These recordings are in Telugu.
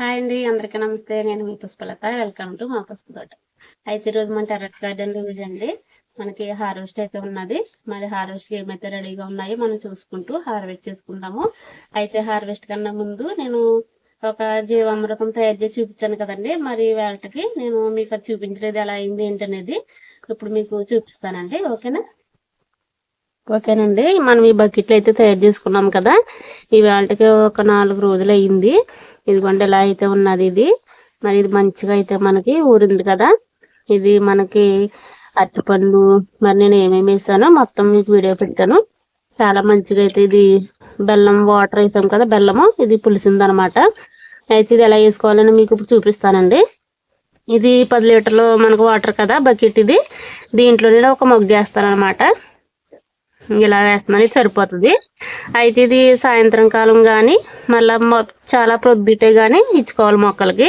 హాయ్ అండి అందరికీ నమస్తే. నేను మీ పుష్పలత. వెల్కమ్ టు మా పుష్ప తోట. అయితే ఈరోజు మన టెర్రస్ గార్డెన్ రివ్యూ అండి మనకి హార్వెస్ట్ అయితే ఉన్నది. మరి హార్వెస్ట్ ఏమైతే రెడీగా ఉన్నాయో మనం చూసుకుంటూ హార్వెస్ట్ చేసుకుంటాము అయితే హార్వెస్ట్ కన్నా ముందు నేను ఒక జీవామృతం తయారు చేసి చూపించాను కదండి. మరి వాటికి నేను మీకు అది చూపించలేదు. ఎలా అయింది ఏంటనేది ఇప్పుడు మీకు చూపిస్తానండి. ఓకేనా? ఓకేనండి. మనం ఈ బకెట్లు అయితే తయారు చేసుకున్నాం కదా. ఇవాళకి ఒక నాలుగు రోజులు అయ్యింది. ఇదిగోండి ఇలా అయితే ఉన్నది ఇది. మరి ఇది మంచిగా అయితే మనకి ఊరింది కదా. ఇది మనకి అరటిపండు. మరి నేను ఏమేమి వేసానో మొత్తం మీకు వీడియో పెట్టాను. చాలా మంచిగా అయితే ఇది బెల్లం వాటర్ వేసాం కదా బెల్లము. ఇది పులిసింది అనమాట అయితే ఇది ఎలా వేసుకోవాలని మీకు ఇప్పుడు చూపిస్తానండి. ఇది పది లీటర్లు మనకు వాటర్ కదా బకెట్ ఇది. దీంట్లో నేను ఒక మొగ్గు వేస్తాను అనమాట ఇలా వేస్తున్నాను ఇది సరిపోతుంది. అయితే ఇది సాయంత్రం కాలం కానీ మళ్ళీ చాలా ప్రొద్దుటే కానీ ఇచ్చుకోవాలి మొక్కలకి.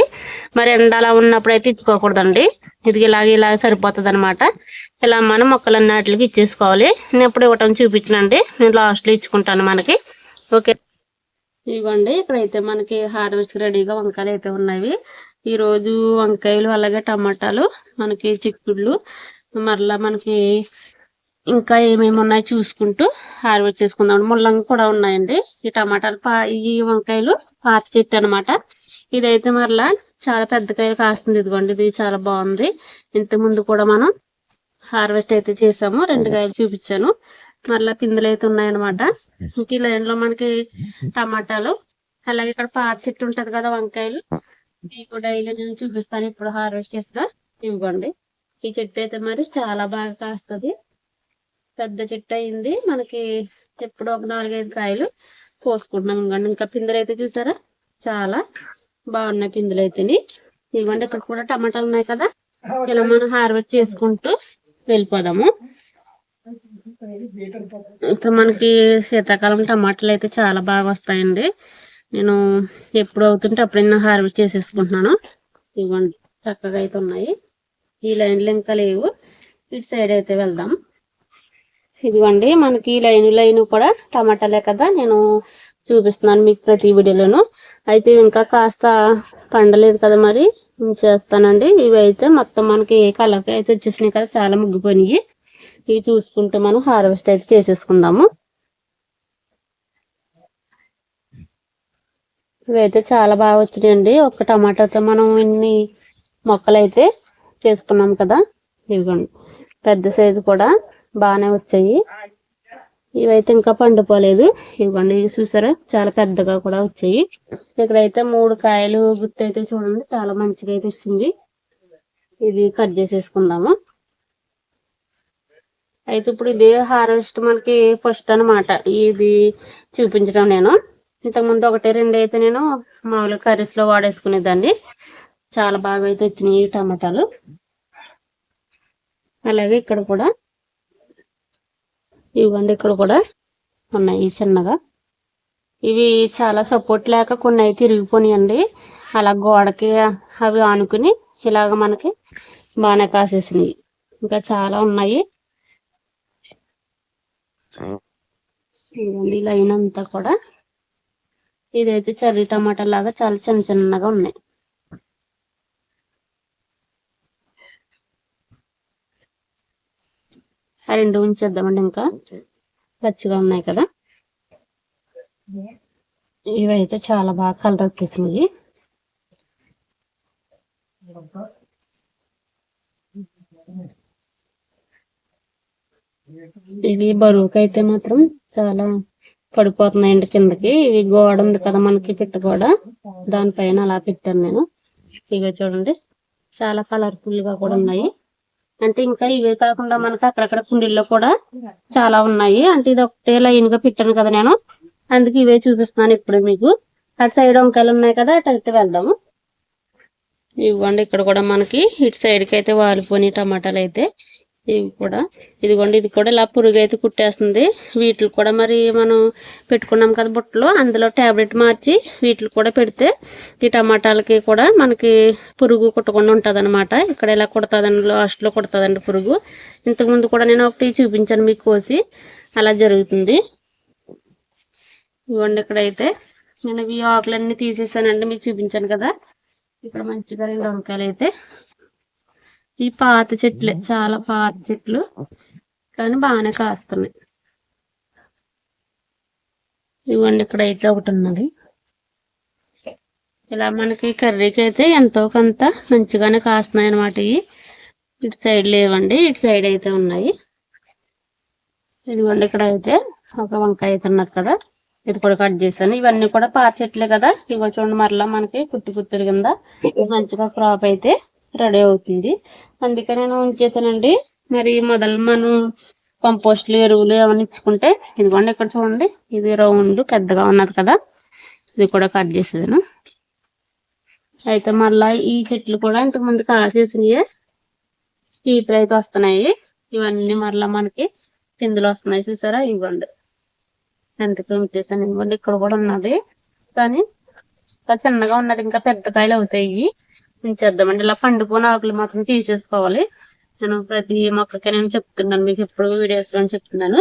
మరి ఎండ అలా ఉన్నప్పుడు అయితే ఇచ్చుకోకూడదండి. ఇది ఇలాగ ఇలా సరిపోతుంది అనమాట ఇలా మనం మొక్కలన్నిటికి ఇచ్చేసుకోవాలి. నేను ఎప్పుడు ఇవ్వటం చూపించనండి. నేను లాస్ట్లో ఇచ్చుకుంటాను మనకి. ఓకే. ఇదిగోండి ఇక్కడైతే మనకి హార్వెస్ట్ రెడీగా వంకాయలు అయితే ఉన్నాయి ఈరోజు వంకాయలు అలాగే టమాటాలు మనకి చిక్కుళ్ళు మరలా మనకి ఇంకా ఏమేమి ఉన్నాయో చూసుకుంటూ హార్వెస్ట్ చేసుకుందాం ముల్లంగి కూడా ఉన్నాయండి. ఈ టమాటాలు పా ఈ వంకాయలు పాత చెట్టు అనమాట ఇదైతే మరలా చాలా పెద్ద కాయలు కాస్తుంది ఇదిగోండి. ఇది చాలా బాగుంది. ఇంత ముందు కూడా మనం హార్వెస్ట్ అయితే చేసాము. రెండు కాయలు చూపించాను. మరలా పిందులు అయితే ఉన్నాయన్నమాట ఇంక ఈ లైన్లో మనకి టమాటాలు అలాగే ఇక్కడ పాత చెట్టు ఉంటది కదా వంకాయలు. మీకు డైలీ నేను చూపిస్తాను. ఇప్పుడు హార్వెస్ట్ చేసిన ఇవ్వండి ఈ చెట్టు అయితే మరి చాలా బాగా కాస్తుంది. పెద్ద చెట్టు అయింది. మనకి ఎప్పుడు ఒక నాలుగైదు కాయలు కోసుకుంటున్నాం ఇంకండి ఇంకా పిందెలు అయితే చూసారా? చాలా బాగున్నాయి పిందెలు అయితే ఇదిగోండి ఇక్కడ కూడా టమాటాలు ఉన్నాయి కదా? ఇలా మనం హార్వెస్ట్ చేసుకుంటూ వెళ్ళిపోదాము. ఇక్కడ మనకి శీతాకాలం టమాటాలు అయితే చాలా బాగా వస్తాయండి. నేను ఎప్పుడు అవుతుంటే అప్పుడైనా హార్వెస్ట్ చేసేసుకుంటున్నాను. ఇవ్వండి చక్కగా అయితే ఉన్నాయి. ఈ లైన్లు ఇంకా లేవు. ఇటు సైడ్ అయితే వెళ్దాం. ఇదిగోండి మనకి లైన్ లైన్ కూడా టమాటాలే కదా నేను చూపిస్తున్నాను మీకు ప్రతి వీడియోలోను. అయితే ఇంకా కాస్త పండలేదు కదా మరి చేస్తానండి. ఇవి అయితే మొత్తం మనకి ఏ కలర్ అయితే వచ్చేసినాయి కదా చాలా ముగ్గిపోయినాయి. ఇవి చూసుకుంటూ మనం హార్వెస్ట్ అయితే చేసేసుకుందాము. ఇవైతే చాలా బాగా వచ్చినాయండి. ఒక టమాటాతో మనం ఇన్ని మొక్కలు అయితే చేసుకున్నాం కదా ఇదిగోండి. పెద్ద సైజు కూడా. బాగానే వచ్చాయి. ఇవైతే ఇంకా పండిపోలేదు. ఇవ్వండి ఇవి చూసారా? చాలా పెద్దగా కూడా వచ్చాయి. ఇక్కడైతే మూడు కాయలు గుత్తి అయితే చూడండి చాలా మంచిగా అయితే వచ్చింది. ఇది కట్ చేసేసుకుందాము. అయితే ఇప్పుడు ఇదే హార్వెస్ట్ మనకి ఫస్ట్ అనమాట ఇది చూపించడం నేను. ఇంతకుముందు ఒకటి రెండు అయితే నేను మామూలుగా కర్రీస్లో వాడేసుకునేదాన్ని. చాలా బాగా అయితే వచ్చినాయి టమాటాలు. అలాగే ఇక్కడ కూడా ఇవ్వండి ఇక్కడ కూడా ఉన్నాయి చిన్నగా. ఇవి చాలా సపోర్ట్ లేక కొన్ని అయితే ఇరిగిపోయినాయండి అలా గోడకి అవి ఆనుకుని ఇలాగ మనకి బాగానే కాసేసినాయి ఇంకా చాలా ఉన్నాయి. ఇవ్వండి లైన్ అంతా కూడా ఇదైతే చర్రీ టమాటా లాగా చాలా చిన్న చిన్నగా ఉన్నాయి. రెండు ఉంచేద్దామండి ఇంకా. పచ్చిగా ఉన్నాయి కదా. ఇవైతే చాలా బాగా కలర్ వచ్చేసినాయి. ఇవి బరువుకైతే మాత్రం చాలా పడిపోతున్నాయండి కిందకి. ఇవి గోడ ఉంది కదా మనకి పిట్ట గోడ. దానిపైన అలా పెట్టాను నేను. ఇక చూడండి. చాలా కలర్ఫుల్గా కూడా ఉన్నాయి. అంటే ఇంకా ఇవే కాకుండా మనకి అక్కడక్కడ కుండీల్లో కూడా చాలా ఉన్నాయి. అంటే ఇది ఒకటే లైన్గా పెట్టాను కదా నేను. అందుకే ఇవే చూపిస్తున్నాను ఇప్పుడు మీకు. అటు సైడ్ వంకాయలు ఉన్నాయి కదా అటు అయితే వెళ్దాము. ఇవ్వండి ఇక్కడ కూడా మనకి ఇటు సైడ్కి అయితే వాలిపోయి టమాటాలు అయితే. ఇవి కూడా. ఇదిగోండి ఇది కూడా ఇలా పురుగు అయితే కుట్టేస్తుంది. వీటికి కూడా మరి మనం పెట్టుకున్నాం కదా బుట్టలో అందులో ట్యాబ్లెట్ మార్చి వీటికి కూడా పెడితే ఈ టమాటాలకి కూడా మనకి పురుగు కుట్టకుండా ఉంటుంది ఇక్కడ ఇలా కుడతాదండి లాస్ట్లో కుడతాదండి పురుగు. ఇంతకుముందు కూడా నేను ఒకటి చూపించాను మీకు కోసి. అలా జరుగుతుంది. ఇవ్వండి ఇక్కడైతే నేను ఈ ఆకులన్నీ తీసేసానండి మీకు చూపించాను కదా. ఇక్కడ మంచిగా రెండు వంకాయలు అయితే ఈ పాత చెట్లే చాలా పాత చెట్లు. కానీ బాగానే కాస్తున్నాయి. ఇవ్వండి ఇక్కడ అయితే ఒకటి ఉన్నది. ఇలా మనకి కర్రీకి అయితే ఎంతో కొంత మంచిగానే కాస్తున్నాయి అనమాట ఇవి. ఇటు సైడ్ లేవండి ఇటు సైడ్ అయితే ఉన్నాయి. ఇదిగోండి ఇక్కడ అయితే ఒక వంకాయ అయితే ఉన్నది కదా. ఇది కూడా కట్ చేశాను. ఇవన్నీ కూడా పాత చెట్లే కదా. ఇవ్వ చూడండి మరలా మనకి కుత్తి కుత్తురు కింద మంచిగా క్రాప్ అయితే రెడీ అవుతుంది. అందుకే నేను ఉంచేసానండి మరి మొదలు మనం కంపోస్ట్లు ఎరువులు ఏమైనా ఇచ్చుకుంటే ఇదిగోండి ఇక్కడ చూడండి ఇది రౌండ్ పెద్దగా ఉన్నది కదా ఇది కూడా కట్ చేసేదాను అయితే మళ్ళా ఈ చెట్లు కూడా ఇంతకు ముందు కాసేసినాయి చీపులు అయితే వస్తున్నాయి. ఇవన్నీ మరలా మనకి పిందులు వస్తున్నాయి చూసారా ఇవ్వండి ఎందుకు ఉంచేసాను ఇవ్వండి ఇక్కడ కూడా ఉన్నది. కానీ ఇంకా చిన్నగా ఉన్నది ఇంకా పెద్ద కాయలు అవుతాయి. ఉంచేద్దామండి ఇలా పండుపోయిన ఆకులు మాత్రం తీసేసుకోవాలి. నేను ప్రతి మొక్కకి నేను చెప్తున్నాను. మీకు ఎప్పుడు వీడియోస్లో చెప్తున్నాను.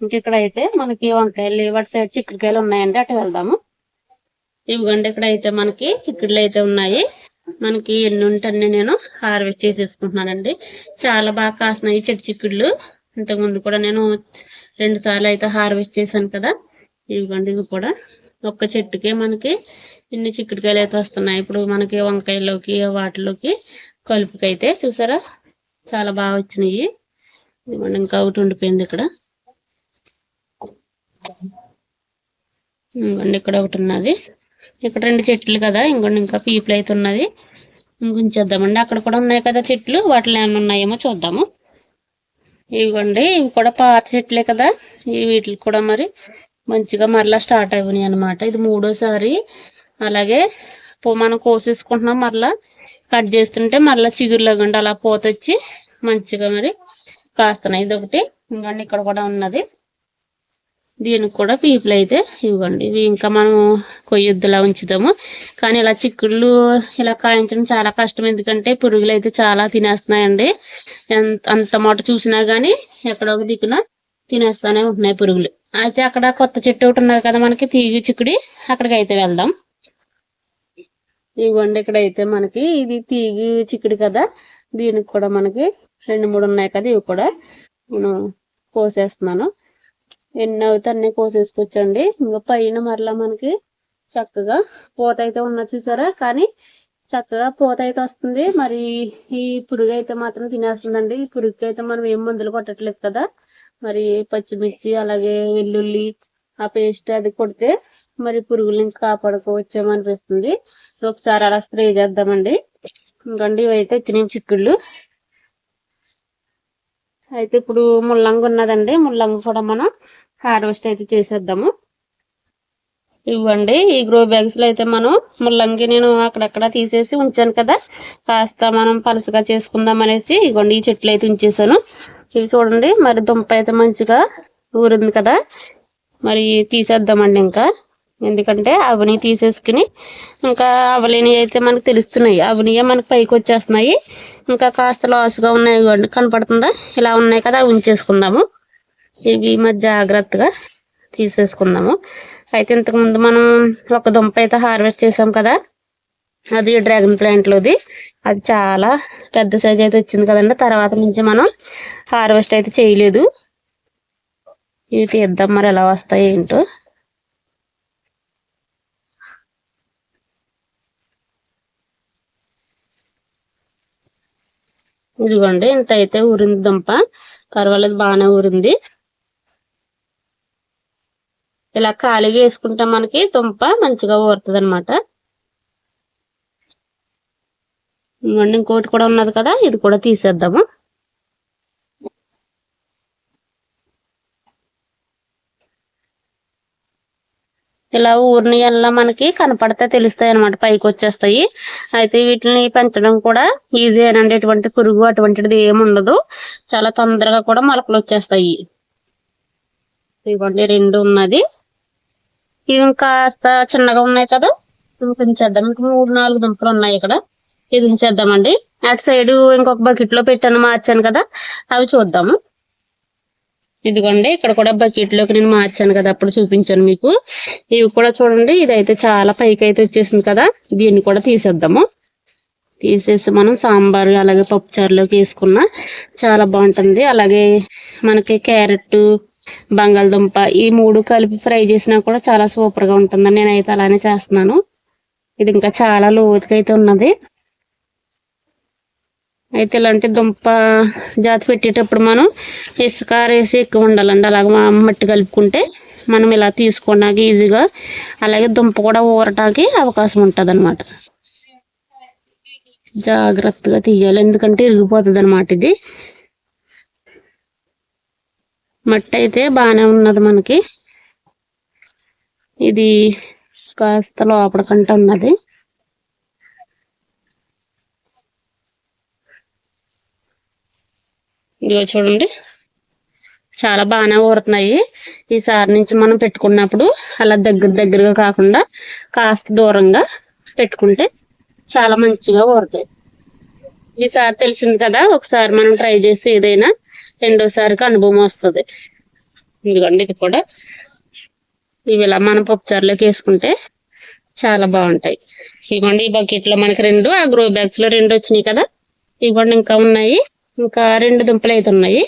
ఇంక ఇక్కడ అయితే మనకి వంకాయలు వాటి సైడ్ చిక్కుడుకాయలు ఉన్నాయండి. అటు వెళ్దాము. ఇవ్వండి. ఇక్కడ అయితే మనకి చిక్కుడులు అయితే ఉన్నాయి. మనకి ఎన్ని ఉంటన్నీ నేను హార్వెస్ట్ చేసేసుకుంటున్నానండి. చాలా బాగా కాసినాయి చెట్టు చిక్కుడులు. ఇంతకుముందు కూడా నేను రెండు సార్లు అయితే హార్వెస్ట్ చేశాను కదా. ఇవ్వండి. ఇవి కూడా ఒక్క చెట్టుకే మనకి ఇన్ని చిక్కుడుకాయలు అయితే వస్తున్నాయి. ఇప్పుడు మనకి వంకాయలోకి వాటిలోకి కలుపుకైతే చూసారా? చాలా బాగా వచ్చినాయి. ఇదిగోండి ఇంకా ఒకటి ఉండిపోయింది ఇక్కడ. ఇంకోండి ఇక్కడ ఒకటి ఉన్నది. ఇక్కడ రెండు చెట్లు కదా. ఇంకోండి ఇంకా పీపుల్ అయితే ఉన్నది. ఇంకొంచేద్దామండి అక్కడ కూడా ఉన్నాయి కదా చెట్లు. వాటిలో ఏమైనా ఉన్నాయేమో చూద్దాము. ఇవ్వండి ఇవి కూడా పాత చెట్లే కదా. వీటికి కూడా మరి మంచిగా మరలా స్టార్ట్ అయినాయి అనమాట ఇది మూడోసారి. అలాగే పో- మనం కోసేసుకుంటున్నాం మరలా కట్ చేస్తుంటే మరలా చిగురులాగండి అలా పోతొచ్చి మంచిగా మరి కాస్తున్నాయి. ఇది ఒకటి ఇంకండి ఇక్కడ కూడా ఉన్నది. దీనికి కూడా పీపులు అయితే ఇవ్వండి. ఇవి ఇంకా మనం కొయ్యొద్దులా ఉంచుతాము. కానీ ఇలా చిక్కుళ్ళు ఇలా కాయించడం చాలా కష్టం. ఎందుకంటే పురుగులు అయితే చాలా తినేస్తున్నాయండి. ఎంత అంత మాట చూసినా కానీ ఎక్కడో ఒక దిక్కున తినేస్తానే ఉంటున్నాయి పురుగులు. అయితే అక్కడ కొత్త చెట్టు ఒకటి ఉన్నది కదా మనకి తీగి చిక్కుడి అక్కడికి అయితే వెళ్దాం. ఇవ్వండి ఇక్కడ అయితే మనకి ఇది తీగి చిక్కుడు కదా దీనికి కూడా మనకి రెండు మూడు ఉన్నాయి కదా ఇవి కూడా నేను కోసేస్తున్నాను. ఎన్ని అవుతే అన్ని కోసేసుకొచ్చండి ఇంకా పైన మరలా మనకి చక్కగా పూత అయితే ఉన్న చూసారా? కానీ చక్కగా పూత అయితే వస్తుంది. మరి ఈ పురుగు అయితే మాత్రం తినేస్తుందండి. ఈ పురుగుకి అయితే మనం ఏం మందులు కొట్టట్లేదు కదా. మరి పచ్చిమిర్చి అలాగే వెల్లుల్లి ఆ పేస్ట్ అది కొడితే మరి పురుగుల నుంచి కాపాడుకోవచ్చేమో అనిపిస్తుంది. ఒకసారి అలా స్ప్రే చేద్దామండి. ఇంకండి ఇవైతే వచ్చినాయి చిక్కుళ్ళు. అయితే ఇప్పుడు ముల్లంగి ఉన్నదండి. ముల్లంగి కూడా మనం హార్వెస్ట్ అయితే చేసేద్దాము. ఇవ్వండి. ఈ గ్రో బ్యాగ్స్లో అయితే మనం ముల్లంగి నేను అక్కడక్కడ తీసేసి ఉంచాను కదా. కాస్త మనం పలుసుగా చేసుకుందాం అనేసి ఇవ్వండి ఈ చెట్లు అయితే ఉంచేసాను ఇవి చూడండి మరి దుంప అయితే మంచిగా ఊరింది కదా. మరి తీసేద్దామండి ఇంకా. ఎందుకంటే అవని తీసేసుకుని ఇంకా అవలేని అయితే మనకు తెలుస్తున్నాయి. అవనియే మనకి పైకి వచ్చేస్తున్నాయి. ఇంకా కాస్త లాస్గా ఉన్నాయి ఇవ్వండి కనపడుతుందా? ఇలా ఉన్నాయి కదా అవి ఉంచేసుకుందాము. ఇవి మరి జాగ్రత్తగా తీసేసుకుందాము. అయితే ఇంతకుముందు మనం ఒక దుంప అయితే హార్వెస్ట్ చేసాం కదా అది డ్రాగన్ ప్లాంట్లోది. అది చాలా పెద్ద సైజ్ అయితే వచ్చింది కదండి. తర్వాత నుంచి మనం హార్వెస్ట్ అయితే చేయలేదు. ఇవి తీద్దాం మరి ఎలా వస్తాయి ఏంటో. ఇదిగోండి ఇంత అయితే ఊరింది దుంప. పర్వాలేదు బాగానే ఊరింది. ఇలా ఖాళీగా వేసుకుంటే మనకి దుంప మంచిగా ఊరుతుంది అనమాట ఇవ్వండి ఇంకోటి కూడా ఉన్నది కదా ఇది కూడా తీసేద్దాము. ఇలా ఊరిని ఎలా మనకి కనపడితే తెలుస్తాయి అనమాట పైకి వచ్చేస్తాయి. అయితే వీటిని పెంచడం కూడా ఈజీ అనండి ఎటువంటి పురుగు అటువంటిది ఏమి ఉండదు. చాలా తొందరగా కూడా మొలకలు వచ్చేస్తాయి. ఇవ్వండి రెండు ఉన్నది. ఇవి కాస్త చిన్నగా ఉన్నాయి కదా. ఇవి పెంచేద్దాం ఇంకా మూడు నాలుగు దుంపలు ఉన్నాయి ఇక్కడ. ఇది అటు సైడ్ ఇంకొక బకెట్లో పెట్టాను మార్చాను కదా. అవి చూద్దాము. ఇదిగోండి ఇక్కడ కూడా బకెట్లోకి నేను మార్చాను కదా. అప్పుడు చూపించాను మీకు. ఇవి కూడా చూడండి ఇదైతే చాలా పైకి అయితే వచ్చేసింది కదా. దీన్ని కూడా తీసేద్దాము. తీసేసి మనం సాంబార్ అలాగే పప్పుచారులోకి వేసుకున్న చాలా బాగుంటుంది. అలాగే మనకి క్యారెట్ బంగాళదుంప ఈ మూడు కలిపి ఫ్రై చేసినా కూడా చాలా సూపర్గా ఉంటుంది. నేనైతే అలానే చేస్తున్నాను. ఇది ఇంకా చాలా లోతుగా అయితే ఉన్నది. అయితే ఇలాంటి దుంప జాతి పెట్టేటప్పుడు మనం ఇసుక వేసి ఎక్కువ ఉండాలండి. అలాగే మా మట్టి కలుపుకుంటే మనం ఇలా తీసుకోవడానికి ఈజీగా అలాగే దుంప కూడా ఊరటానికి అవకాశం ఉంటుంది జాగ్రత్తగా తీయాలి. ఎందుకంటే ఇరిగిపోతుంది అనమాట ఇది. మట్టి అయితే బాగానే ఉన్నది మనకి. ఇది కాస్త లోపలికంట ఉన్నది. ఇదిగో చూడండి. చాలా బాగానే ఊరుతున్నాయి. ఈసారి నుంచి మనం పెట్టుకున్నప్పుడు అలా దగ్గర దగ్గరగా కాకుండా కాస్త దూరంగా పెట్టుకుంటే చాలా మంచిగా ఊరుతాయి ఈసారి తెలిసింది కదా ఒకసారి మనం ట్రై చేసి ఏదైనా రెండోసారికి అనుభవం వస్తుంది. ఎందుకంటే ఇది కూడా. ఇవి ఇలా మనం పప్పుచారులోకి వేసుకుంటే చాలా బాగుంటాయి. ఇదిగోండి ఈ బకెట్లో మనకి రెండు ఆ గ్రో బ్యాగ్స్లో రెండు వచ్చినాయి కదా. ఇవ్వండి ఇంకా ఉన్నాయి. ఇంకా రెండు దుంపలు అయితే ఉన్నాయి.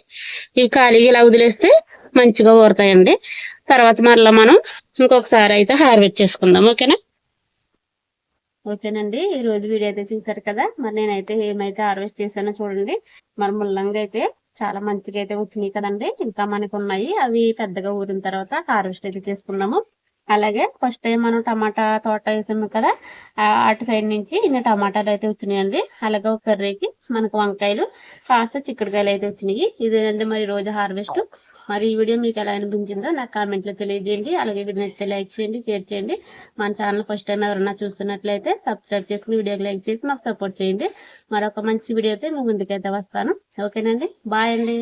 ఇవి ఖాళీగా ఇలా వదిలేస్తే మంచిగా ఊరుతాయండి తర్వాత మరలా మనం ఇంకొకసారి అయితే హార్వెస్ట్ చేసుకుందాం ఓకేనా? ఓకేనండి. ఈ రోజు వీడియో అయితే చూసారు కదా? మరి నేనైతే ఏమైతే హార్వెస్ట్ చేశానో చూడండి. మరి ముల్లంగా అయితే చాలా మంచిగా అయితే వచ్చినాయి కదండి. ఇంకా మనకు ఉన్నాయి. అవి పెద్దగా ఊరిన తర్వాత హార్వెస్ట్ అయితే చేసుకుందాము. అలాగే ఫస్ట్ టైం మనం టమాటా తోట వేసాము కదా? అటు సైడ్ నుంచి ఇంకా టమాటాలు అయితే వచ్చినాయండి. అలాగే ఒక కర్రీకి మనకు వంకాయలు కాస్త చిక్కుడుకాయలు అయితే వచ్చినాయి. ఇదేనండి మరి రోజు హార్వెస్ట్. మరి ఈ వీడియో మీకు ఎలా అనిపించిందో నాకు కామెంట్లో తెలియజేయండి. అలాగే వీడియో నచ్చితే లైక్ చేయండి షేర్ చేయండి. మన ఛానల్ ఫస్ట్ టైం ఎవరైనా చూస్తున్నట్లయితే సబ్స్క్రైబ్ చేసుకుని వీడియోకి లైక్ చేసి మాకు సపోర్ట్ చేయండి. మరొక మంచి వీడియో అయితే మీ ముందుకైతే వస్తాను. ఓకేనండి? బాయ్ అండి.